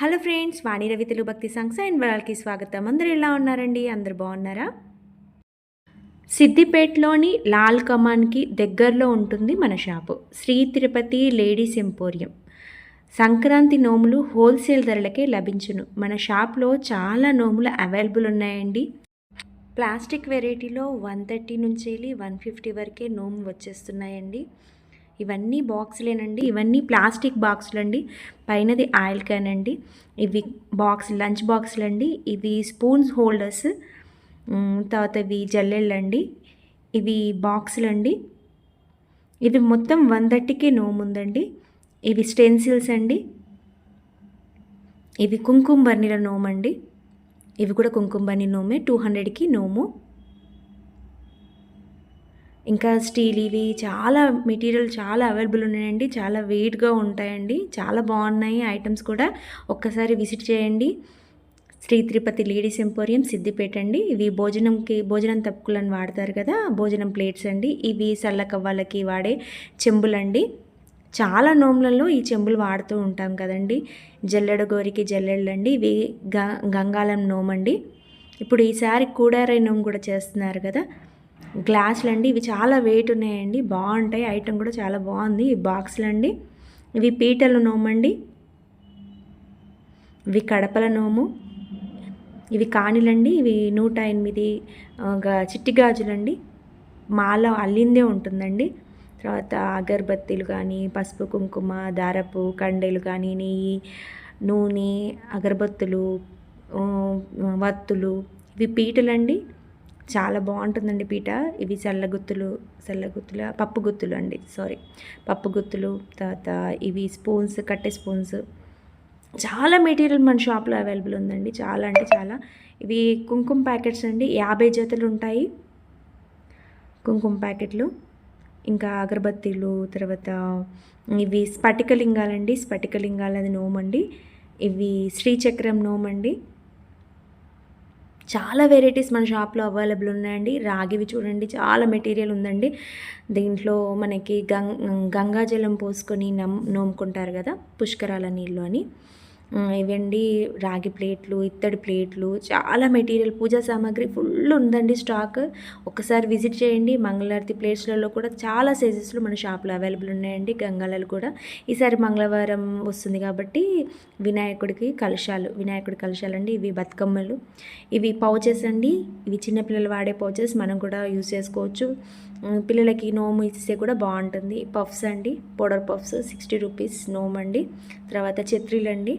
Hello friends Vani Ravi Telugu భక్తి సంస్థ and వాళ్ళకి స్వాగతం. అందరూ ఎలా ఉన్నారండి? అందరు బాగున్నారా? సిద్దిపేటలోని లాల్ కమాన్కి దగ్గరలో ఉంటుంది మన shop Shri Tirupati ladies emporium Sankranti నోములు హోల్సేల్ ధరలకే లభించును. మన షాప్లో చాలా నోములు అవైలబుల్ ఉన్నాయండి. ప్లాస్టిక్ వెరైటీలో వన్ థర్టీ నుంచి వెళ్ళి వన్ ఫిఫ్టీ వరకే నోము వచ్చేస్తున్నాయండి. ఇవన్నీ బాక్సులేనండి. ఇవన్నీ ప్లాస్టిక్ బాక్సులు అండి పైనది ఆయిల్ క్యాన్ అండి. ఇవి బాక్స్ లంచ్ బాక్సులు అండి ఇవి స్పూన్స్ హోల్డర్స్. తర్వాత ఇవి జల్లెళ్ళు అండి ఇవి బాక్సులు అండి ఇవి మొత్తం వన్ థర్టీకే నోము ఉందండి ఇవి స్టెన్సిల్స్ అండి. ఇవి కుంకుమ బర్నీల నోము అండి ఇవి కూడా కుంకుమ బర్నీ నోమే. టూ హండ్రెడ్కి నోము. ఇంకా స్టీల్ ఇవి చాలా మెటీరియల్ చాలా అవైలబుల్ ఉన్నాయండి. చాలా వెయిట్గా ఉంటాయండి. చాలా బాగున్నాయి. ఐటమ్స్ కూడా ఒక్కసారి విజిట్ చేయండి. శ్రీ తిరుపతి లేడీస్ ఎంపోరియం సిద్దిపేట అండి. ఇవి భోజనంకి భోజనం తప్పుకులను వాడతారు కదా భోజనం ప్లేట్స్ అండి. ఇవి సల్లకవ్వాలకి వాడే చెంబులండి. చాలా నోములలో ఈ చెంబులు వాడుతూ ఉంటాం కదండి. జల్లెడ గోరికి జల్లెళ్ళు అండి ఇవి గ గంగాళం నోమండి. ఇప్పుడు ఈసారి కూడారై నోము కూడా చేస్తున్నారు కదా. గ్లాసులు అండి ఇవి చాలా వెయిట్ ఉన్నాయండి. బాగుంటాయి. ఐటమ్ కూడా చాలా బాగుంది. ఈ బాక్సులు అండి ఇవి పీటల నోమండి ఇవి కడపల నోము. ఇవి కాణిలండి ఇవి నూట ఎనిమిది గా- చిట్టి గాజులండి. మాల అల్లిందే ఉంటుందండి. తర్వాత అగరబత్తీలు కానీ పసుపు కుంకుమ దారపు కండెలు కానీ నెయ్యి నూనె అగరబత్తులు వత్తులు. ఇవి పీటలండి. చాలా బాగుంటుందండి పీట. ఇవి చల్లగుత్తులు చల్లగుత్తుల పప్పు గుత్తులు అండి సారీ. పప్పు గుత్తులు తర్వాత ఇవి స్పూన్స్ కట్టే స్పూన్స్. చాలా మెటీరియల్ మన షాప్లో అవైలబుల్ ఉందండి చాలా అంటే చాలా. ఇవి కుంకుమ ప్యాకెట్స్ అండి యాభై జతలు ఉంటాయి. కుంకుమ ప్యాకెట్లు ఇంకా అగరబత్తీలు తర్వాత ఇవి స్ఫటికలింగాలండి అది నోమండి. ఇవి శ్రీచక్రం నోమండి. చాలా వెరైటీస్ మన షాప్లో అవైలబుల్ ఉన్నాయండి. రాగివి చూడండి చాలా మెటీరియల్ ఉందండి. దీంట్లో మనకి గం గంగాజలం పోసుకొని నమ్ నోముకుంటారు కదా పుష్కరాల నీళ్ళు అని. ఇవండి రాగి ప్లేట్లు ఇత్తడి ప్లేట్లు చాలా మెటీరియల్ పూజా సామాగ్రి ఫుల్ ఉందండి స్టాక్. ఒకసారి విజిట్ చేయండి. మంగళారతి ప్లేట్స్లలో కూడా చాలా సైజెస్లో మన షాప్లో అవైలబుల్ ఉన్నాయండి. గంగాలలు కూడా. ఈసారి మంగళవారం వస్తుంది కాబట్టి వినాయకుడికి కలశాలు వినాయకుడి కలశాలు అండి ఇవి బతుకమ్మలు. ఇవి పౌచెస్ అండి. ఇవి చిన్నపిల్లలు వాడే పౌచెస్. మనం కూడా యూస్ చేసుకోవచ్చు. పిల్లలకి నోము ఇస్తే కూడా బాగుంటుంది. పఫ్స్ అండి. పౌడర్ పఫ్స్ సిక్స్టీ రూపీస్ నోమ్ అండి. తర్వాత ఛత్రీలు అండి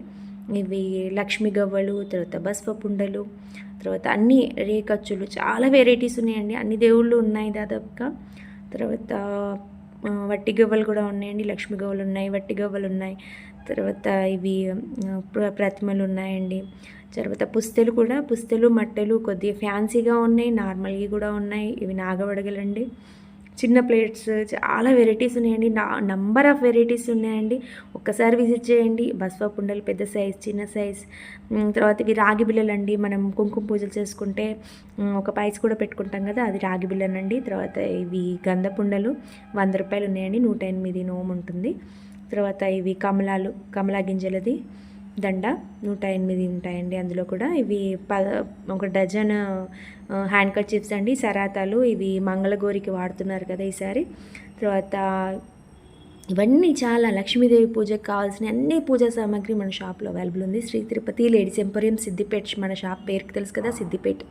ఇవి లక్ష్మి గవ్వలు తర్వాత బస్వ పుండలు తర్వాత అన్ని రేఖచ్చులు చాలా వెరైటీస్ ఉన్నాయండి. అన్ని దేవుళ్ళు ఉన్నాయి దాదాపుగా. తర్వాత వట్టి గవ్వలు కూడా ఉన్నాయండి. లక్ష్మీ గవ్వలు ఉన్నాయి వట్టి గవ్వలు ఉన్నాయి. తర్వాత ఇవి ప్ర- ప్రతిమలు ఉన్నాయండి. తర్వాత పుస్తెలు కూడా పుస్తెలు మట్టెలు కొద్దిగా ఫ్యాన్సీగా ఉన్నాయి నార్మల్గా కూడా ఉన్నాయి. ఇవి నాగవడగలండి. చిన్న ప్లేట్స్ చాలా వెరైటీస్ ఉన్నాయండి. నా నంబర్ ఆఫ్ వెరైటీస్ ఉన్నాయండి. ఒక్కసారి విజిట్ చేయండి. బస్వా పుండలు పెద్ద సైజ్ చిన్న సైజ్ తర్వాత ఇవి రాగి బిళ్ళలు అండి మనం కుంకుమ పూజలు చేసుకుంటే ఒక పైస్ కూడా పెట్టుకుంటాం కదా అది రాగి బిళ్ళనండి. తర్వాత ఇవి గంధ పుండలు వంద రూపాయలు ఉన్నాయండి. నూట ఎనిమిది నోము ఉంటుంది. తర్వాత ఇవి కమలాలు కమలా గింజలది. దండ నూట ఎనిమిది ఉంటాయండి అందులో కూడా. ఇవి ప ఒక డజన్ హ్యాండ్ కట్ చిప్స్ అండి సరాతాలు ఇవి మంగళగోరికి వాడుతున్నారు కదా ఈసారి. తర్వాత ఇవన్నీ చాలా లక్ష్మీదేవి పూజకు కావాల్సిన అన్ని పూజా సామాగ్రి మన షాప్లో అవైలబుల్ ఉంది. శ్రీ తిరుపతి లేడీస్ ఎంపోరియం సిద్దిపేట మన షాప్ పేరుకి తెలుసు కదా సిద్దిపేట్.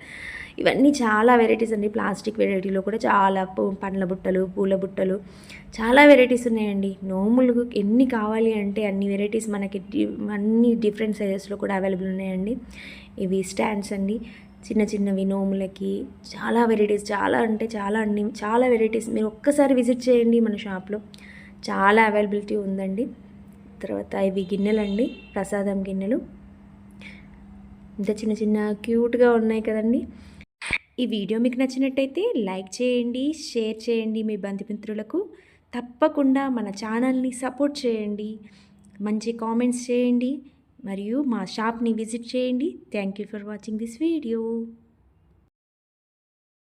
ఇవన్నీ చాలా వెరైటీస్ అండి. ప్లాస్టిక్ వెరైటీలో కూడా చాలా పండ్ల బుట్టలు పూల బుట్టలు చాలా వెరైటీస్ ఉన్నాయండి. నోములు ఎన్ని కావాలి అంటే అన్ని వెరైటీస్ మనకి అన్ని డిఫరెంట్ సైజెస్లో కూడా అవైలబుల్ ఉన్నాయండి. ఇవి స్టాండ్స్ అండి. చిన్న చిన్నవి నోములకి చాలా వెరైటీస్ చాలా అంటే చాలా అన్ని చాలా వెరైటీస్. మీరు ఒక్కసారి విజిట్ చేయండి మన షాప్లో. చాలా అవైలబిలిటీ ఉందండి. తర్వాత ఇవి గిన్నెలు అండి ప్రసాదం గిన్నెలు. ఇంత చిన్న చిన్న క్యూట్గా ఉన్నాయి కదండి. ఈ వీడియో మీకు నచ్చినట్టయితే లైక్ చేయండి షేర్ చేయండి మీ బంధుమిత్రులకు. తప్పకుండా మన ఛానల్ని సపోర్ట్ చేయండి. మంచి కామెంట్స్ చేయండి. మరియు మా షాప్ని విజిట్ చేయండి. Thank you for watching this video